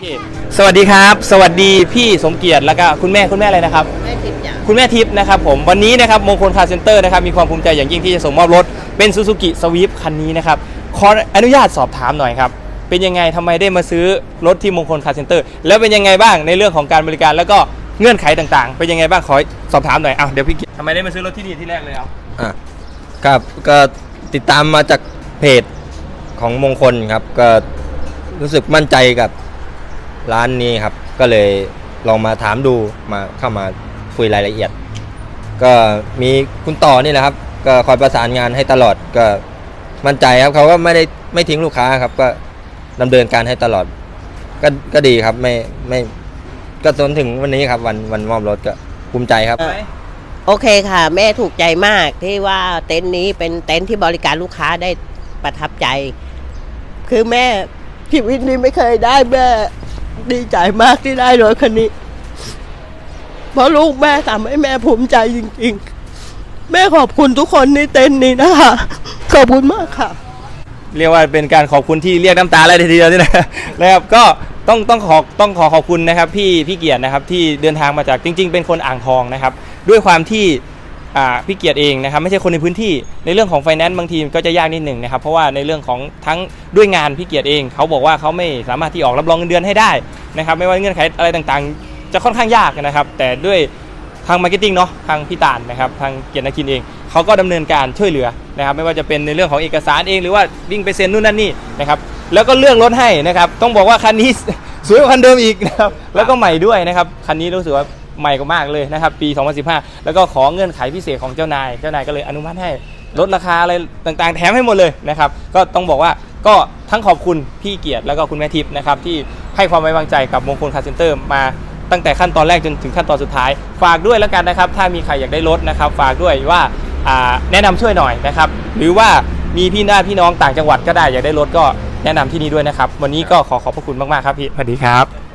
เคสวัสดีครับ สวัสดีพี่สมเกียรติแล้วก็คุณแม่คุณแม่อะไรนะครับแม่ทิพย์จ้ะคุณแม่ทิพย์นะครับผมวันนี้นะครับมงคลคาร์เซ็นเตอร์นะครับมีความภูมิใจอย่างยิ่งที่จะส่งมอบรถเป็นซูซูกิสวีปคันนี้นะครับขออนุญาตสอบถามหน่อยครับ เป็นยังไงทำไมได้มาซื้อรถที่มงคลคาร์เซ็นเตอร์แล้วเป็นยังไงบ้างในเรื่องของการบริการแล้วก็เงื่อนไขต่างๆ เป็นยังไงบ้างขอสอบถามหน่อยอ้าวเดี๋ยวพี่เกียรติทำไมได้มาซื้อรถที่นี่ที่แรกเลยเอาอะครับก็ติดตามมาจากเพจของมงคลครับ ก็รู้สึกมั่นใจกับ ร้านนี้ครับ ก็เลยลองมาถามดูมาเข้ามาคุยรายละเอียด ก็มีคุณต่อนี่แหละครับ ก็คอยประสานงานให้ตลอดก็มั่นใจครับเขาก็ไม่ได้ไม่ทิ้งลูกค้าครับ ก็ดำเนินการให้ตลอด ก็ก็ดีครับไม่ไม่ก็จนถึงวันนี้ครับวันวันมอบรถก็ภูมิใจครับ โอเคค่ะ แม่ถูกใจมากที่ว่าเต็นท์นี้เป็นเต็นท์ที่บริการลูกค้าได้ประทับใจ คือแม่ชีวิตนี้ไม่เคยได้แม่ ดีใจมากที่ได้รถคันนี้ เพราะลูกแม่ทำให้แม่ภูมิใจจริง ๆ แม่ขอบคุณทุกคนในเต็นท์นี้นะคะ ขอบคุณมากค่ะ เรียกว่าเป็นการขอบคุณที่เรียกน้ำตาเลยทีเดียวนี่นะนะครับก็ต้องต้องขอต้องขอขอบคุณนะครับพี่พี่เกียรตินะครับที่เดินทางมาจากจริง ๆ เป็นคนอ่างทองนะครับ ด้วยความที่ พี่เกียรติเองนะครับไม่ใช่คนในพื้นที่ในเรื่องของไฟแนนซ์บางทีก็จะยากนิดหนึ่งนะครับเพราะว่าในเรื่องของทั้งด้วยงานพี่เกียรติเอง เขาบอกว่าเขาไม่สามารถที่ออกรับรองเงินเดือนให้ได้นะครับไม่ว่าเงื่อนไขอะไรต่างๆ จะค่อนข้างยากนะครับ แต่ด้วยทางมาร์เก็ตติ้งเนาะทางพี่ตาลนะครับทางเกียรตินาคินเองเขาก็ดำเนินการช่วยเหลือนะครับไม่ว่าจะเป็นในเรื่องของเอกสารเองหรือว่าวิ่งไปเซ็นนู่นนั่นนี่นะครับแล้วก็เลื่อกรถให้นะครับต้องบอกว่าคันนี้สวยกว่าคันเดิมอีกนะครับแล้วก็ใหม่ด้วยนะครับคันนี้รู้สึกว่า ใหม่กว่ามากเลยนะครับปี 2015 แล้วก็ขอเงื่อนไขพิเศษของเจ้านาย เจ้านายก็เลยอนุมัติให้ลดราคาอะไรต่างๆ แถมให้หมดเลยนะครับ ก็ต้องบอกว่าก็ทั้งขอบคุณพี่เกียรติแล้วก็คุณแม่ทิพย์นะครับที่ให้ความไว้วางใจกับมงคลคาร์เซ็นเตอร์มาตั้งแต่ขั้นตอนแรกจนถึงขั้นตอนสุดท้าย ฝากด้วยแล้วกันนะครับ ถ้ามีใครอยากได้รถนะครับ ฝากด้วยว่าแนะนำช่วยหน่อยนะครับ หรือว่ามีพี่น้าพี่น้องต่างจังหวัดก็ได้อยากได้รถก็แนะนำที่นี่ด้วยนะครับ วันนี้ก็ขอขอบพระคุณมากๆครับพี่สวัสดีครับ